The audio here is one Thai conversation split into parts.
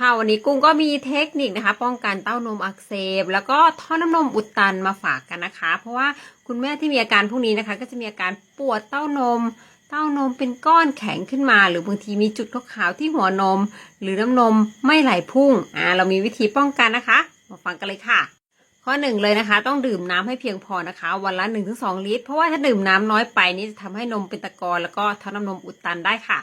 ค่ะวันนี้กุ้งก็มีเทคนิคนะคะ ป้องกันเต้านมอักเสบ แล้วก็ท่อน้ำนมอุดตันมาฝากกันนะคะ เพราะว่าคุณแม่ที่มีอาการพวกนี้นะคะ ก็จะมีอาการปวดเต้านม เต้านมเป็นก้อนแข็งขึ้นมา หรือบางทีมีจุดขาวๆที่หัวนม หรือน้ำนมไม่ไหลพุ่งอ่าเรามีวิธีป้องกันนะคะ มาฟังกันเลยค่ะ ข้อหนึ่งเลยนะคะ ต้องดื่มน้ำให้เพียงพอนะคะ วันละ 1-2 ลิตร เพราะว่าถ้าดื่มน้ำน้อยไปนี่จะทำให้นมเป็นตะกอนแล้วก็ท่อน้ำนมอุดตันได้ค่ะ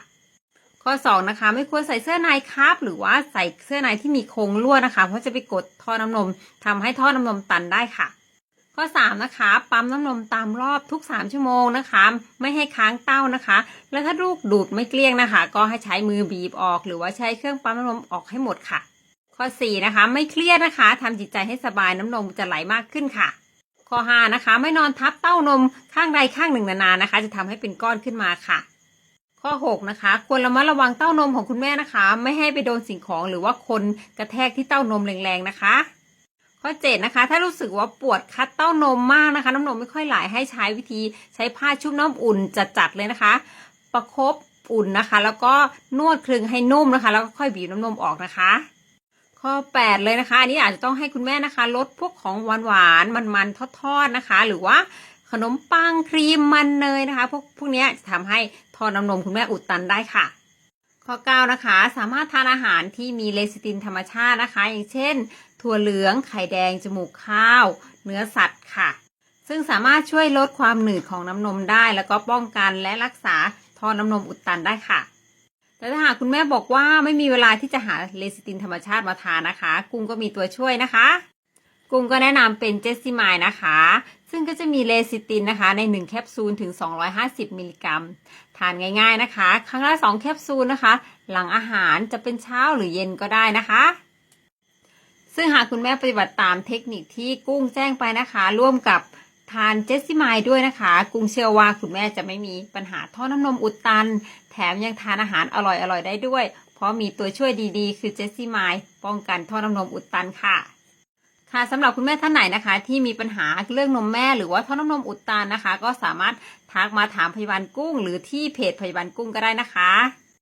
ข้อ2นะคะไม่ควรใส่เสื้อในครับ หรือว่าใส่เสื้อในที่มีโครงรั่วนะคะ เพราะจะไปกดท่อน้ำนมทำให้ท่อน้ำนมตันได้ค่ะ ข้อ 3 นะคะ ปั๊มน้ำนมตามรอบทุก 3 ชั่วโมงนะคะ ไม่ให้ค้างเต้านะคะ แล้วถ้าลูกดูดไม่เกลี้ยงนะคะ ก็ให้ใช้มือบีบออก หรือว่าใช้เครื่องปั๊มน้ำนมออกให้หมดค่ะ ข้อ 4 นะคะ ไม่เครียดนะคะทำจิตใจให้สบายน้ำนมจะไหลมากขึ้นค่ะข้อ5นะคะ ไม่นอนทับเต้านมข้างใดข้างหนึ่งนานๆนะคะ จะทำให้เป็นก้อนขึ้นมาค่ะ ข้อ 6 นะคะ ควรระมัดระวังเต้านมของคุณแม่นะคะ ไม่ให้ไปโดนสิ่งของหรือว่าคนกระแทกที่เต้านมแรงๆนะคะ ข้อ 7 นะคะ ถ้ารู้สึกว่าปวดคัดเต้านมมากนะคะ น้ำนมไม่ค่อยไหลให้ใช้วิธีใช้ผ้าชุบน้ำอุ่นจัดๆเลยนะคะ ประคบอุ่นนะคะ แล้วก็นวดคลึงให้นุ่มนะคะ แล้วก็ค่อยบีบน้ำนมออกนะคะข้อ 8 เลยนะคะ อันนี้อาจจะต้องให้คุณแม่นะคะ ลดพวกของหวานหวานๆมันๆทอดๆนะคะ หรือว่า ขนมปังครีมมันเนยนะคะ พวกพวกนี้จะทำให้ท่อน้ำนมคุณแม่อุดตันได้ค่ะข้อ9นะคะสามารถทานอาหารที่มีเลซิตินธรรมชาตินะคะ อย่างเช่น ถั่วเหลืองไข่แดง จมูกข้าว เนื้อสัตว์ค่ะ ซึ่งสามารถช่วยลดความหนืดของน้ำนมได้ แล้วก็ป้องกันและรักษาท่อน้ำนมอุดตันได้ค่ะ แต่ถ้าหากคุณแม่บอกว่าไม่มีเวลาที่จะหาเลซิตินธรรมชาติมาทานนะคะ กุ้งก็มีตัวช่วยนะคะ กุ้งก็แนะนำเป็นเจสซิมายนะคะ ซึ่งก็จะมีเลซิตินนะคะ ใน 1 แคปซูลถึง 250 มิลลิกรัม ทานง่ายๆนะคะ ครั้งละ 2 แคปซูลนะคะ หลังอาหารจะเป็นเช้าหรือเย็นก็ได้นะคะ ซึ่งหากคุณแม่ปฏิบัติตามเทคนิคที่กุ้งแจ้งไปนะคะ ร่วมกับทานเจสซิมายด้วยนะคะ กุ้งเชื่อว่าคุณแม่จะไม่มีปัญหาท่อน้ำนมอุดตัน แถมยังทานอาหารอร่อยๆได้ด้วย เพราะมีตัวช่วยดีๆ คือเจสซิมายป้องกันท่อน้ำนมอุดตันค่ะ ค่ะสำหรับคุณแม่ท่านไหนนะคะ ที่มีปัญหาเรื่องนมแม่หรือว่าท่อน้ำนมอุดตันนะคะ ก็สามารถทักมาถามพยาบาลกุ้ง หรือที่เพจพยาบาลกุ้งก็ได้นะคะ